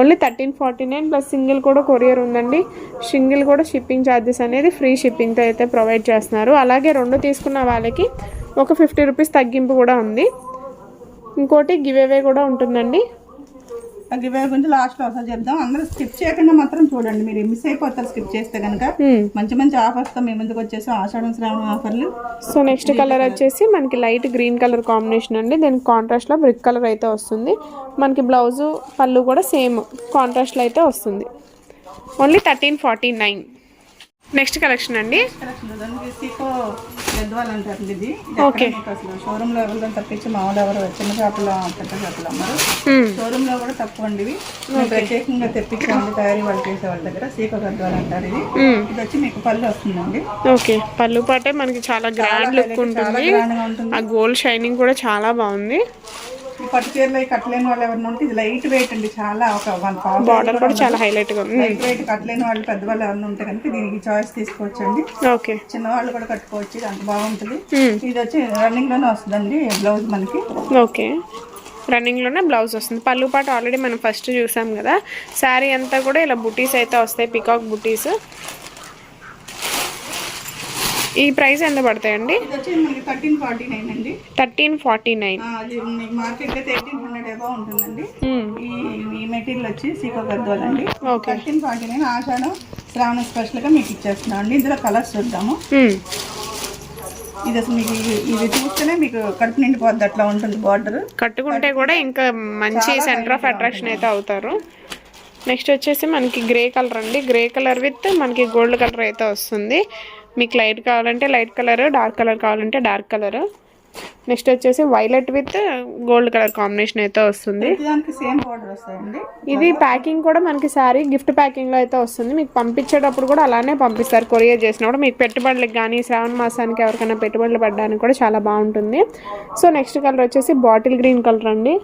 Only thirteen forty nine plus single కూడా కొరియర్ ఉందండి. సింగిల్ కూడా షిప్పింగ్ ఛార్జెస్ అనేది ఫ్రీ షిప్పింగ్తో అయితే ప్రొవైడ్ చేస్తున్నారు. అలాగే రెండు తీసుకున్న వాళ్ళకి ఒక ఫిఫ్టీ రూపీస్ తగ్గింపు కూడా ఉంది. ఇంకోటి గివ్ అవే కూడా ఉంటుందండి. గివ్ గురించి లాస్ట్లో ఒకసారి చెప్దాం. అందరూ స్కిప్ చేయకుండా మాత్రం చూడండి. మీరు మిస్ అయిపోతారు స్కిప్ చేస్తే కనుక Hmm. మంచి మంచి ఆఫర్స్తో మీ ముందుకు వచ్చేసి ఆషాఢం శ్రావణ ఆఫర్లు సో నెక్స్ట్ కలర్ వచ్చేసి మనకి లైట్ గ్రీన్ కలర్ కాంబినేషన్ అండి. దీనికి కాంట్రాస్ట్లో బ్రిక్ కలర్ అయితే వస్తుంది. మనకి బ్లౌజు పళ్ళు కూడా సేమ్ కాంట్రాస్ట్లో అయితే వస్తుంది. Only thirteen forty nine next collection అండి? అంటారు ఇది. అసలు షోరూమ్లో ఎవరితో తప్పించి మామూలు ఎవరు చిన్న షాపులో పెద్ద షాపులో అమ్మరు. Hmm. షోరూమ్లో కూడా తక్కువ అండి ప్రత్యేకంగా తెప్పించామండి తయారీ వాళ్ళు చేసే వాళ్ళ దగ్గర సీకో గద్వాల్ అంటారు ఇది. Hmm. ఇది వచ్చి మీకు పళ్ళు వస్తుందండి. ఓకే పళ్ళు పాటే మనకి చాలా గ్రాండ్ లుక్ ఉంటుంది. ఆ గోల్డ్ షైనింగ్ కూడా చాలా బాగుంది. ఈ పట్టు చీరలు కట్టలేని వాళ్ళు ఎవరైనా ఉంటే ఇది లైట్ వెయిట్ అండి చాలా ఒక వన్ బార్డర్ కూడా చాలా హైలైట్గా ఉంది. లైట్ వెయిట్ కట్టలేని వాళ్ళు పెద్దవాళ్ళు ఎవరైనా ఉంటే కనుక దీనికి చాయిస్ తీసుకోవచ్చండి. ఓకే. చిన్నవాళ్ళు కూడా కట్టుకోవచ్చు ఇది అంత బాగుంటుంది. Hmm. ఇది వచ్చి రన్నింగ్లోనే వస్తుందండి బ్లౌజ్ మనకి. ఓకే. రన్నింగ్లోనే బ్లౌజ్ వస్తుంది. పళ్ళు పాటు ఆల్రెడీ మనం ఫస్ట్ చూసాం కదా శారీ అంతా కూడా ఇలా బుటీస్ అయితే వస్తాయి పికాక్ బుటీస్ ఈ ప్రైస్ ఎంత పడతాయండి? థర్టీన్ ఫార్టీ నైన్ అండి. Thirteen forty nine. ఆ, అది మీకు మార్కెట్ అయితే ఎయిటీన్ హండ్రెడ్ ఎబో ఉంటుందండి. ఈ మెటీరియల్ వచ్చి సీకో గద్వాల్ అండి థర్టీన్ ఫార్టీ నైన్ ఆషాఢం శ్రావణ స్పెషల్గా మీకు ఇచ్చేస్తున్నాం అండి ఇందులో కలర్స్ చూద్దాము. ఇది అసలు మీకు ఇది- ఇది చూస్తేనే మీకు కడుపు నిండిపోద్ది అట్లా ఉంటుంది బార్డర్. కట్టుకుంటే కూడా ఇంకా మంచి సెంటర్ ఆఫ్ అట్రాక్షన్ అయితే అవుతారు. నెక్స్ట్ వచ్చేసి మనకి గ్రే కలర్ అండి. గ్రే కలర్ విత్ మనకి గోల్డ్ కలర్ అయితే వస్తుంది. మీకు లైట్ కావాలంటే లైట్ కలర్ డార్క్ కలర్ కావాలంటే డార్క్ కలర్. నెక్స్ట్ వచ్చేసి violet with gold colour combination అయితే వస్తుంది. ఇది ప్యాకింగ్ కూడా మనకి శారీ గిఫ్ట్ ప్యాకింగ్లో అయితే వస్తుంది. మీకు పంపించేటప్పుడు కూడా అలానే పంపిస్తారు. కొరియర్ చేసినప్పుడు మీకు పెట్టుబడులకు కానీ శ్రావణ మాసానికి ఎవరికైనా పెట్టుబడులు పడడానికి కూడా చాలా బాగుంటుంది. సో నెక్స్ట్ కలర్ వచ్చేసి బాటిల్ గ్రీన్ కలర్ అండి.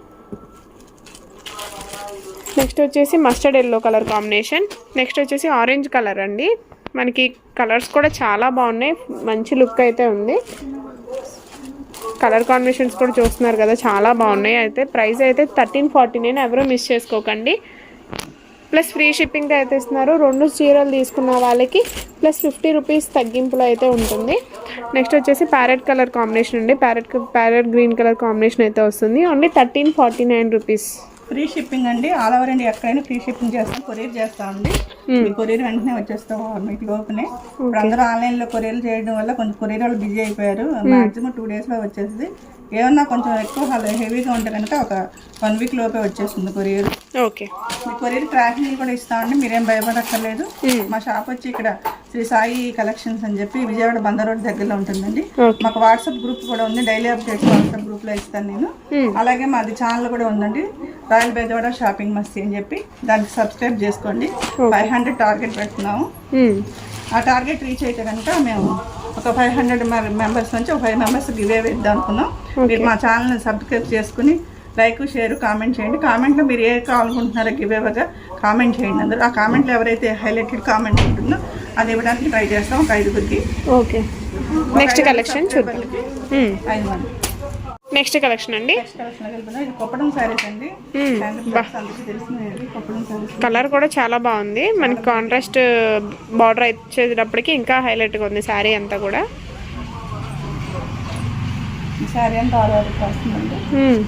నెక్స్ట్ వచ్చేసి mustard yellow colour combination. Next వచ్చేసి ఆరెంజ్ కలర్ అండి. మనకి కలర్స్ కూడా చాలా బాగున్నాయి. మంచి లుక్ అయితే ఉంది. కలర్ కాంబినేషన్స్ కూడా చూస్తున్నారు కదా చాలా బాగున్నాయి. అయితే ప్రైస్ అయితే థర్టీన్ ఫార్టీ నైన్. ఎవరూ మిస్ చేసుకోకండి. ప్లస్ ఫ్రీ షిప్పింగ్ అయితే ఇస్తున్నారు. రెండు చీరలు తీసుకున్న వాళ్ళకి ప్లస్ ఫిఫ్టీ రూపీస్ తగ్గింపులో అయితే ఉంటుంది. నెక్స్ట్ వచ్చేసి ప్యారెట్ కలర్ కాంబినేషన్ అండి. Parrot parrot green colour combination అయితే వస్తుంది. Only thirteen forty nine rupees. Free shipping అండి. ఆల్ ఓవర్ ఇండియా ఎక్కడైనా ఫ్రీ షిప్పింగ్ చేస్తాం. కొరియర్ చేస్తామండి మీ కొరియర్ వెంటనే వచ్చేస్తాం మీకు లోపునే ఇప్పుడు అందరూ ఆన్లైన్లో కొరియర్ చేయడం వల్ల కొంచెం కొరియర్ వాళ్ళు బిజీ అయిపోయారు. మాక్సిమం టూ డేస్లో వచ్చేస్తుంది. ఏమన్నా కొంచెం ఎక్కువ హెవీగా ఉంటే కనుక ఒక వన్ వీక్ లోపే వచ్చేస్తుంది కొరియర్. ఓకే. మీ కొరియర్ ట్రాకింగ్ కూడా ఇస్తామండి మీరేం భయపడక్కర్లేదు. మా షాప్ వచ్చి ఇక్కడ శ్రీ సాయి కలెక్షన్స్ అని చెప్పి విజయవాడ బందర్ రోడ్ దగ్గరలో ఉంటుందండి. మాకు వాట్సాప్ గ్రూప్ కూడా ఉంది డైలీ అప్డేట్స్ వాట్సాప్ గ్రూప్లో ఇస్తాను నేను. అలాగే మాది ఛానల్ కూడా ఉందండి రాయల్ బెజవాడ షాపింగ్ మస్తీ అని చెప్పి. దానికి సబ్స్క్రైబ్ చేసుకోండి. ఫైవ్ హండ్రెడ్ టార్గెట్ పెడుతున్నాము. ఆ టార్గెట్ రీచ్ అయితే కనుక మేము ఒక ఫైవ్ హండ్రెడ్ మెంబర్స్ నుంచి ఒక ఫైవ్ మెంబర్స్ గివ్ అవే ఇద్దాం అనుకున్నాం. మీరు మా ఛానల్ని సబ్స్క్రైబ్ చేసుకుని లైక్ షేర్ కామెంట్ చేయండి. కామెంట్లో మీరు ఏ కావాలనుకుంటున్నారో గివ్ అవేగా కామెంట్ చేయండి అందరూ ఆ కామెంట్లో ఎవరైతే హైలైటెడ్ కామెంట్ ఉంటుందో అది ఇవ్వడానికి ట్రై చేస్తాం. ఒక ఐదుగురికి. ఓకే. నెక్స్ట్ కలెక్షన్ చూద్దాం. ఐదు మంది. నెక్స్ట్ కలెక్షన్ అండి? కొప్పడం శారీస్ అండి. శారీస్ కలర్ కూడా చాలా బాగుంది. మనకి కాంట్రాస్ట్ బార్డర్ వచ్చేటప్పటికి ఇంకా హైలైట్గా ఉంది శారీ అంతా కూడా. మ్మ్.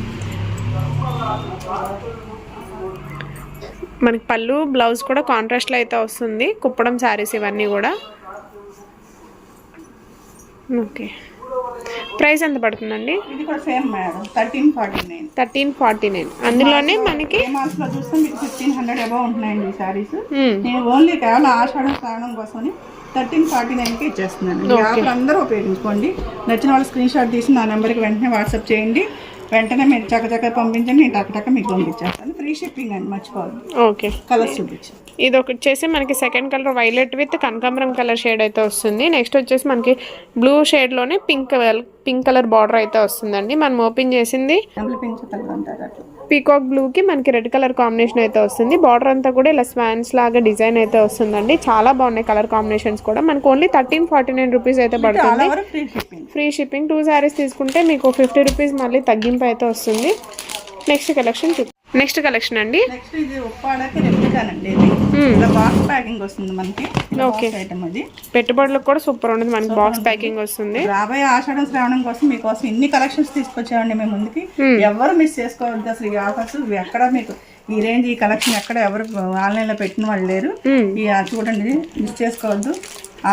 మనకి పళ్ళు బ్లౌజ్ కూడా కాంట్రాస్ట్లో అయితే వస్తుంది. కుప్పడం శారీస్ ఇవన్నీ కూడా. ఓకే ప్రైస్ ఎంత పడుతుందండి? ఇది కూడా same madam thirteen forty nine. Thirteen forty nine. అందులోనే మనకి చూస్తే మీకు ఫిఫ్టీన్ హండ్రెడ్ అబౌవ్ ఉంటున్నాయండి ఈ శారీస్. మ్మ్. నేను ఓన్లీ కేవలం ఆషాఢం శ్రావణం కోసమని థర్టీన్ ఫార్టీ నైన్కి ఇచ్చేస్తున్నాను అందరూ ఉపయోగించుకోండి. నచ్చిన వాళ్ళు స్క్రీన్ షాట్ తీసి నా నెంబర్కి వెంటనే వాట్సాప్ చేయండి. వెంటనే మీరు చక్కచక్క పంపించండి నేను టక్ టక్ మీకు పంపించేస్తాను. ఫ్రీ షిప్పింగ్ అండి మర్చిపోవద్దు. ఓకే. కలర్స్ చూపించి. ఇది ఒకటి వచ్చేసి మనకి సెకండ్ కలర్ వైలెట్ విత్ కనకాంబరం కలర్ షేడ్ అయితే వస్తుంది. నెక్స్ట్ వచ్చేసి మనకి బ్లూ షేడ్లోనే పింక్ పింక్ కలర్ బార్డర్ అయితే వస్తుందండి. మనం ఓపెన్ చేసింది పింక్ కలర్ అంటారు అట్లా. పీకాక్ బ్లూకి మనకి రెడ్ కలర్ కాంబినేషన్ అయితే వస్తుంది. బార్డర్ అంతా కూడా ఇలా స్వాన్స్ లాగా డిజైన్ అయితే వస్తుందండి. చాలా బాగున్నాయి కలర్ కాంబినేషన్స్ కూడా. మనకు only thirteen forty nine rupees అయితే పడుతుంది. ఫ్రీ షిప్పింగ్ టూ శారీస్ తీసుకుంటే మీకు ఫిఫ్టీ రూపీస్ మళ్ళీ తగ్గింపు అయితే వస్తుంది. నెక్స్ట్ కలెక్షన్ చూ నెక్స్ట్ కలెక్షన్ అండి? నెక్స్ట్ ఇది ఉప్పాడకి రెప్లికానండి ఇది. ఇలా బాక్స్ ప్యాకింగ్ వస్తుంది మనకి. Okay. ఐటమ్ అది. పెట్టుబడులకు కూడా సూపర్ ఉంటుంది. మనకి బాక్స్ ప్యాకింగ్ వస్తుంది. రాబోయే ఆషాఢం శ్రావణం కోసం మీకోసం ఇన్ని కలెక్షన్స్ తీసుకొచ్చామండి మేము ముందుకి. ఎవరు మిస్ చేసుకోవద్దు అసలు ఈ ఆఫర్స్. ఎక్కడ మీకు ఈ రేంజ్ ఈ కలెక్షన్ ఎక్కడ ఎవరు ఆన్లైన్లో పెట్టిన వాళ్ళు లేరు. Hmm. ఈ చూడండి మిస్ చేసుకోవద్దు.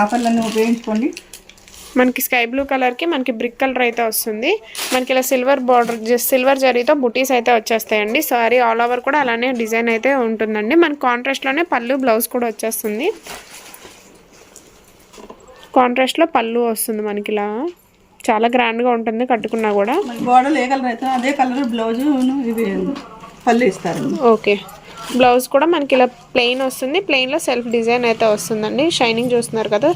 ఆఫర్లన్నీ ఉపయోగించుకోండి. మనకి స్కై బ్లూ కలర్కి మనకి బ్రిక్ కలర్ అయితే వస్తుంది. మనకి ఇలా సిల్వర్ బార్డర్ సిల్వర్ జరీతో బుటీస్ అయితే వచ్చేస్తాయండి. సారీ ఆల్ ఓవర్ కూడా అలానే డిజైన్ అయితే ఉంటుందండి. మనకి కాంట్రాస్ట్లోనే పళ్ళు బ్లౌజ్ కూడా వచ్చేస్తుంది. కాంట్రాస్ట్లో పళ్ళు వస్తుంది మనకి ఇలా. చాలా గ్రాండ్గా ఉంటుంది కట్టుకున్నా కూడా. గోడలు ఏ కలర్ అయితే అదే కలర్ బ్లౌజ్ ఇవి పళ్ళు ఇస్తారు ఓకే. బ్లౌజ్ కూడా మనకి ఇలా ప్లెయిన్ వస్తుంది. ప్లెయిన్లో సెల్ఫ్ డిజైన్ అయితే వస్తుందండి. షైనింగ్ చూస్తున్నారు కదా.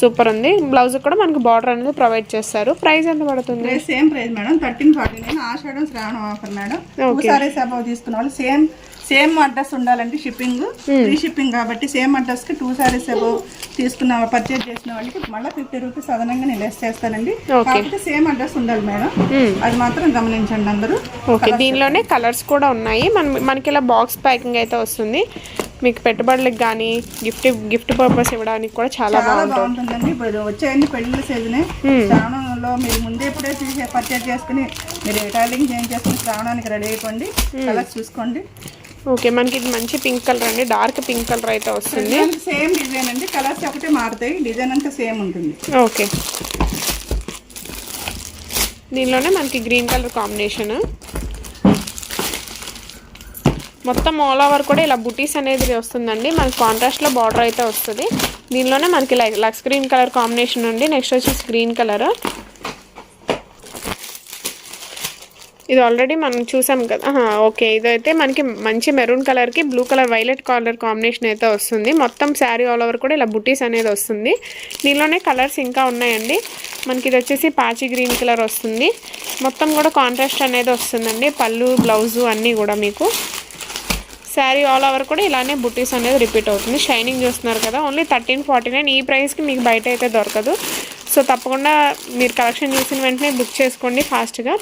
సూపర్ ఉంది. బ్లౌజ్ కూడా మనకి బార్డర్ అనేది ప్రొవైడ్ చేస్తారు. ప్రైస్ ఎంత పడుతుంది? Same price madam thirteen forty nine శ్రావణం ఆఫర్ మేడం సారీస్ తీసుకున్న వాళ్ళు సేమ్ సేమ్ అడ్రస్ ఉండాలంటే షిప్పింగ్. ఫ్రీ షిప్పింగ్ కాబట్టి సేమ్ అడ్రస్కి టూ సారీస్ అబౌవ్ తీసుకున్న పర్చేజ్ చేసిన వాళ్ళకి మళ్ళీ ఫిఫ్టీ రూపీస్ అదనంగా నేను లెస్ చేస్తానండి. కాకపోతే సేమ్ అడ్రస్ ఉండాలి మేడం. అది మాత్రం గమనించండి అందరూ. ఓకే దీనిలోనే కలర్స్ కూడా ఉన్నాయి. మన మనకి ఇలా బాక్స్ ప్యాకింగ్ అయితే వస్తుంది. మీకు పెట్టుబడులకు కానీ గిఫ్ట్ గిఫ్ట్ పర్పస్ ఇవ్వడానికి కూడా చాలా చాలా బాగుంటుంది. బాగుంటుందండి. ఇప్పుడు వచ్చేయండి పెళ్ళి సీజనే శ్రావణంలో మీరు ముందే ఇప్పుడే పర్చేజ్ చేసుకుని మీరు టైలింగ్ చేంజ్ చేసుకుని శ్రావణానికి రెడీ అయిపోండి. కలర్స్ చూసుకోండి. ఓకే మనకి ఇది మంచి పింక్ కలర్ అండి. డార్క్ పింక్ కలర్ అయితే వస్తుంది. సేమ్ డిజైన్ అండి. కలర్స్ ఒకటే మారుతాయి. డిజైన్ అంతా సేమ్ ఉంటుంది. ఓకే. దీనిలోనే మనకి గ్రీన్ కలర్ కాంబినేషన్. మొత్తం ఆల్ ఓవర్ కూడా ఇలా బుటీస్ అనేది వస్తుందండి. మనకి కాంట్రాస్ట్లో బార్డర్ అయితే వస్తుంది. దీనిలోనే మనకి లక్స్ గ్రీన్ కలర్ కాంబినేషన్ ఉంది. నెక్స్ట్ వచ్చేసి గ్రీన్ కలర్. ఇది ఆల్రెడీ మనం చూసాం కదా. ఓకే ఇదైతే మనకి మంచి మెరూన్ కలర్కి blue colour violet colour combination అయితే వస్తుంది. మొత్తం శారీ ఆల్ ఓవర్ కూడా ఇలా బుటీస్ అనేది వస్తుంది. దీనిలోనే కలర్స్ ఇంకా ఉన్నాయండి. మనకి ఇది వచ్చేసి పాచి గ్రీన్ కలర్ వస్తుంది. మొత్తం కూడా కాంట్రాస్ట్ అనేది వస్తుందండి. పళ్ళు బ్లౌజు అన్నీ కూడా మీకు. శారీ ఆల్ ఓవర్ కూడా ఇలానే బుటీస్ అనేది రిపీట్ అవుతుంది. షైనింగ్ చూస్తున్నారు కదా. ఓన్లీ థర్టీన్ ఫార్టీ నైన్ ఈ ప్రైస్కి మీకు బయట అయితే దొరకదు. సో తప్పకుండా మీరు కలెక్షన్ చూసిన వెంటనే బుక్ చేసుకోండి ఫాస్ట్గా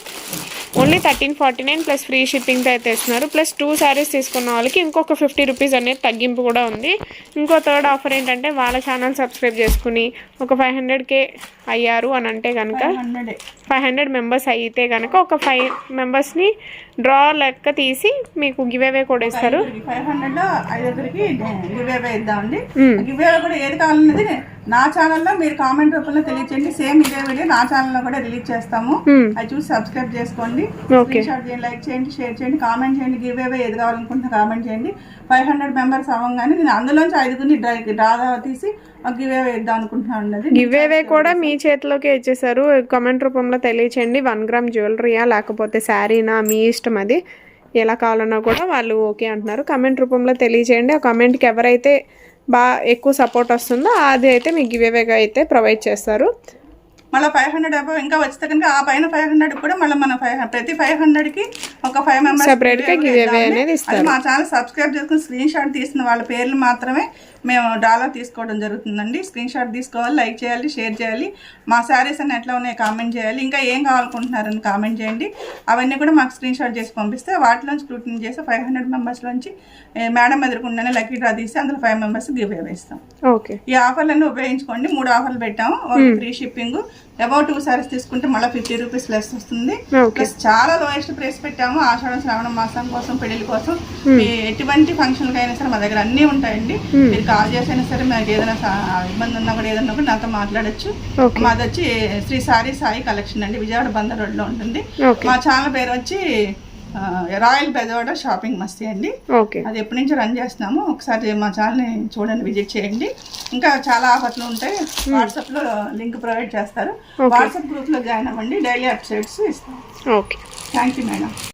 only thirteen forty nine plus free షిప్పింగ్తో అయితే ఇస్తున్నారు ప్లస్ టూ శారీస్ తీసుకున్న వాళ్ళకి ఇంకొక ఫిఫ్టీ రూపీస్ అనేది తగ్గింపు కూడా ఉంది. ఇంకో థర్డ్ ఆఫర్ ఏంటంటే వాళ్ళ ఛానల్ సబ్స్క్రైబ్ చేసుకుని ఒక ఫైవ్ హండ్రెడ్కే అయ్యారు అని అంటే కనుక ఫైవ్ హండ్రెడ్ మెంబర్స్ అయితే కనుక ఒక ఫైవ్ మెంబర్స్ని డ్రా లెక్క తీసి మీకు గివ్ అవే కూడా ఇస్తారు. ఫైవ్ ఐదుగురికి గివ్ అవే ఇద్దామండి. గివ్ అవే కూడా ఏది కావాలన్నది నా ఛానల్లో మీరు కామెంట్ రూపంలో తెలియచేయండి. సేమ్ ఇదే వీడియో నా ఛానల్లో కూడా రిలీజ్ చేస్తాము. అది చూసి సబ్స్క్రైబ్ చేసుకోండి. ఓకే షాట్ చేయండి లైక్ చేయండి షేర్ చేయండి కామెంట్ చేయండి గివ్ అవే ఏది కావాలనుకుంటున్నా కామెంట్ చేయండి. ఫైవ్ హండ్రెడ్ మెంబర్స్ అవ్వగానే నేను అందులోంచి ఐదుగురిని డ్రా డ్రా తీసి గివ్ అవే ఇద్దాం అనుకుంటున్నాను అన్నది గివ్ అవే కూడా మీ చేతిలోకి ఇచ్చేసారు కామెంట్ రూపంలో తెలియచేయండి. వన్ గ్రామ్ జ్యువెలరీయా లేకపోతే శారీనా మీ ఇష్టం అది. ఎలా కావాలన్నా కూడా వాళ్ళు ఓకే అంటున్నారు. కమెంట్ రూపంలో తెలియచేయండి. ఆ కమెంట్కి ఎవరైతే బాగా ఎక్కువ సపోర్ట్ వస్తుందో? అది అయితే మీకు గివ్ అవేగా అయితే ప్రొవైడ్ చేస్తారు. మళ్ళీ ఫైవ్ హండ్రెడ్ అబౌవ్ ఇంకా వచ్చితే కనుక ఆ పైన ఫైవ్ హండ్రెడ్ కూడా మళ్ళీ మన ఫైవ్ ప్రతి ఫైవ్ హండ్రెడ్కి ఒక ఫైవ్ మెంబర్స్ అనేది మా ఛానల్ సబ్స్క్రైబ్ చేసుకుని స్క్రీన్ షాట్ తీసిన వాళ్ళ పేర్లు మాత్రమే మేము డాలా తీసుకోవడం జరుగుతుందండి. స్క్రీన్ షాట్ తీసుకోవాలి లైక్ చేయాలి షేర్ చేయాలి. మా శారీస్ అన్ని ఎట్లా ఉన్నాయి కామెంట్ చేయాలి. ఇంకా ఏం కావాలనుకుంటున్నారని కామెంట్ చేయండి. అవన్నీ కూడా మాకు స్క్రీన్ షాట్ చేసి పంపిస్తే వాటిలోంచి స్క్రూటినీ చేసి ఫైవ్ హండ్రెడ్ మెంబర్స్లోంచి మేడం ఎదుర్కొండానే లక్కీ డ్రా తీసి అందులో ఫైవ్ మెంబర్స్ గివ్ అవే ఇస్తాం. ఓకే. ఈ ఆఫర్లన్నీ ఉపయోగించుకోండి. మూడు ఆఫర్లు పెట్టాము. Free shipping about two saris తీసుకుంటే మళ్ళీ ఫిఫ్టీ రూపీస్ లెస్ వస్తుంది. ప్లస్ చాలా లోయెస్ట్ ప్రైస్ పెట్టాము. ఆషాఢ శ్రావణ మాసం కోసం పెళ్ళి కోసం. మీ ఎటువంటి ఫంక్షన్ అయినా సరే మా దగ్గర అన్నీ ఉంటాయండి. మీరు కాల్ చేసైనా సరే మీకు ఏదైనా ఇబ్బంది ఉన్నా కూడా ఏదన్నా కూడా నాతో మాట్లాడొచ్చు. మాది వచ్చి శ్రీ సారీ సాయి కలెక్షన్ అండి. విజయవాడ బందర్ రోడ్లో ఉంటుంది మా ఛానల్ పేరు వచ్చి రాయల్ బెజవాడ షాపింగ్ మస్తీ అండి. ఓకే అది ఎప్పటి నుంచో రన్ చేస్తున్నాము. ఒకసారి మా ఛానల్ని చూడండి విజిట్ చేయండి. ఇంకా చాలా ఆఫర్లు ఉంటాయి. వాట్సాప్లో లింక్ ప్రొవైడ్ చేస్తారు. వాట్సాప్ గ్రూప్లో జాయిన్ అవ్వండి. డైలీ అప్డేట్స్ ఇస్తాం. Okay thank you madam